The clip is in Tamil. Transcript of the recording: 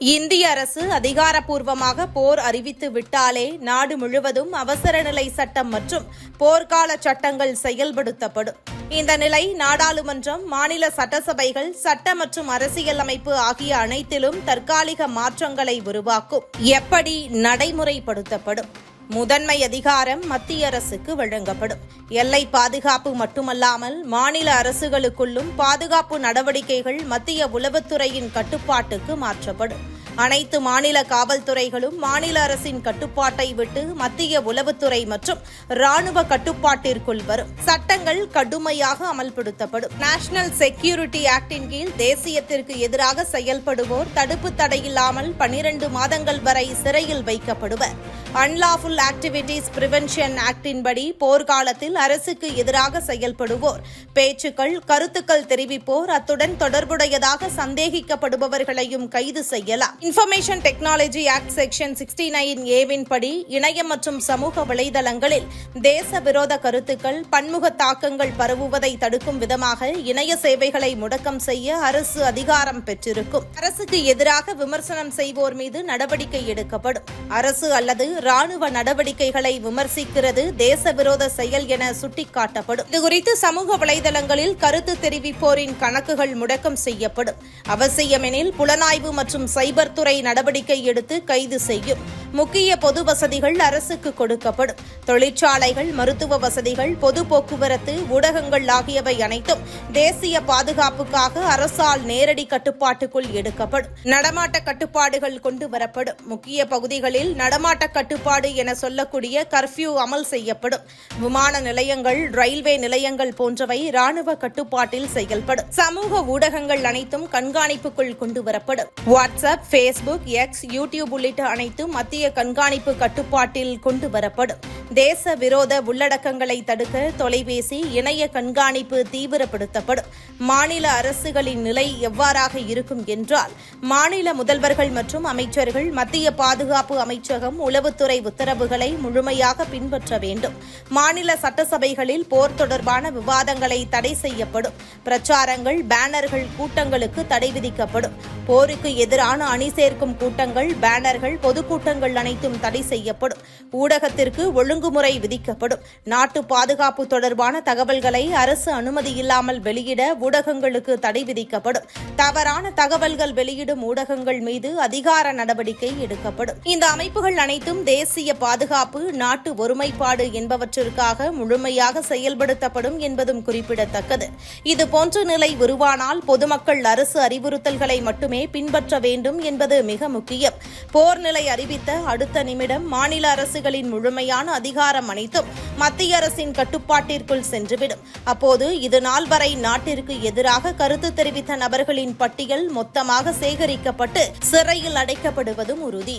இந்திய அரசு அதிகாரப்பூர்வமாக போர் அறிவித்து விட்டாலே நாடு முழுவதும் அவசர நிலை சட்டம் மற்றும் போர்க்கால சட்டங்கள் செயல்படுத்தப்படும். இந்த நிலை நாடாளுமன்றம் மாநில சட்டசபைகள் சட்ட மற்றும் அரசியலமைப்பு ஆகிய அனைத்திலும் தற்காலிக மாற்றங்களை உருவாக்கும். எப்படி நடைமுறைப்படுத்தப்படும்? முதன்மை அதிகாரம் மத்திய அரசுக்கு வழங்கப்படும். எல்லை பாதுகாப்பு மட்டுமல்லாமல் மாநில அரசுகளுக்குள்ளும் பாதுகாப்பு நடவடிக்கைகள் மத்திய உளவுத்துறையின் கட்டுப்பாட்டுக்கு மாற்றப்படும். அனைத்து மாநில காவல்துறைகளும் மாநில அரசின் கட்டுப்பாட்டை விட்டு மத்திய உளவுத்துறை மற்றும் ராணுவ கட்டுப்பாட்டிற்குள் வரும். சட்டங்கள் கடுமையாக அமல்படுத்தப்படும். நேஷனல் செக்யூரிட்டி ஆக்டின் கீழ் தேசியத்திற்கு எதிராக செயல்படுவோர் தடுப்பு தடையில்லாமல் பனிரண்டு மாதங்கள் வரை சிறையில் வைக்கப்படுவர். அன்லாஃபுல் ஆக்டிவிட்டீஸ் பிரிவென்ஷன் ஆக்டின் படி போர்க்காலத்தில் அரசுக்கு எதிராக செயல்படுவோர். பேச்சுக்கள் கருத்துக்கள் தெரிவிப்போர். அத்துடன் தொடர்புடையதாக சந்தேகிக்கப்படுபவர்களையும் கைது செய்யலாம். Information technology act section sixty nine ஏவின் படி இணையம் மற்றும் சமூக வலைதளங்களில் தேச விரோத கருத்துக்கள் பன்முக தாக்கங்கள் பரவுவதை தடுக்கும் விதமாக இணைய சேவைகளை முடக்கம் செய்ய அரசு அதிகாரம் பெற்றிருக்கும். அரசுக்கு எதிராக விமர்சனம் செய்வோர் மீது நடவடிக்கை எடுக்கப்படும். அரசு அல்லது ராணுவ நடவடிக்கைகளை விமர்சிக்கிறது தேச விரோத செயல் என சுட்டிக்காட்டப்படும். இதுகுறித்து சமூக வலைதளங்களில் கருத்து தெரிவிப்போரின் கணக்குகள் முடக்கம் செய்யப்படும். அவசியமெனில் புலனாய்வு மற்றும் சைபர் துறை நடவடிக்கை எடுத்து கைது செய்யும். முக்கிய பொது வசதிகள் அரசுக்கு கொடுக்கப்படும். தொழிற்சாலைகள் மருத்துவ வசதிகள் பொது போக்குவரத்து ஊடகங்கள் ஆகியவை அனைத்தும் தேசிய பாதுகாப்புக்காக அரசால் நேரடி கட்டுப்பாட்டுக்குள் எடுக்கப்படும். நடமாட்ட கட்டுப்பாடுகள் கொண்டு வரப்படும். முக்கிய பகுதிகளில் நடமாட்ட கட்டுப்பாடு என சொல்லக்கூடிய கர்ஃபியூ அமல் செய்யப்படும். விமான நிலையங்கள் ரயில்வே நிலையங்கள் போன்றவை ராணுவ கட்டுப்பாட்டில் செயல்படும். சமூக ஊடகங்கள் அனைத்தும் கண்காணிப்புக்குள் கொண்டு வரப்படும். வாட்ஸ்அப் ஃபேஸ்புக் எக்ஸ் யூடியூப் உள்ளிட்ட அனைத்தும் மத்திய கண்காணிப்பு கட்டுப்பாட்டில் கொண்டு வரப்படும் தேச விரோத உள்ளடக்கங்களை தடுக்க தொலைபேசி இணைய கண்காணிப்பு தீவிரப்படுத்தப்படும். மாநில அரசுகளின் நிலை எவ்வாறாக இருக்கும் என்றால் மாநில முதல்வர்கள் மற்றும் அமைச்சர்கள் மத்திய பாதுகாப்பு அமைச்சகம் உளவுத்துறை உத்தரவுகளை முழுமையாக பின்பற்ற வேண்டும். மாநில சட்டசபைகளில் போர் தொடர்பான விவாதங்களை தடை செய்யப்படும். பிரச்சாரங்கள் பேனர்கள் கூட்டங்களுக்கு தடை விதிக்கப்படும். போருக்கு எதிரான அணி சேர்க்கும் கூட்டங்கள் பேனர்கள் பொதுக்கூட்டங்கள் அனைத்தும் தடை செய்யப்படும். ஊடகத்திற்கு ஒழுங்குமுறை விதிக்கப்படும். நாட்டு பாதுகாப்பு தொடர்பான தகவல்களை அரசு அனுமதி இல்லாமல் வெளியிட ஊடகங்களுக்கு தடை விதிக்கப்படும். தவறான தகவல்கள் வெளியிடும் ஊடகங்கள் மீது அதிகார நடவடிக்கை எடுக்கப்படும். இந்த அமைப்புகள் அனைத்தும் தேசிய பாதுகாப்பு நாட்டு ஒருமைப்பாடு என்பவற்றிற்காக முழுமையாக செயல்படுத்தப்படும் என்பதும் குறிப்பிடத்தக்கது. இதுபோன்ற நிலை உருவானால் பொதுமக்கள் அரசு அறிவுறுத்தல்களை மட்டுமே பின்பற்ற வேண்டும் என்பது மிக முக்கியம். போர் நிலை அறிவித்த அடுத்த நிமிடம் மாநில அரசுகளின் முழுமையான அதிகாரம் அனைத்தும் மத்திய அரசின் கட்டுப்பாட்டிற்குள் சென்றுவிடும். அப்போது இது நாள் வரை நாட்டிற்கு எதிராக கருத்து தெரிவித்த நபர்களின் பட்டியல் மொத்தமாக சேகரிக்கப்பட்டு சிறையில் அடைக்கப்படுவதும் உறுதி.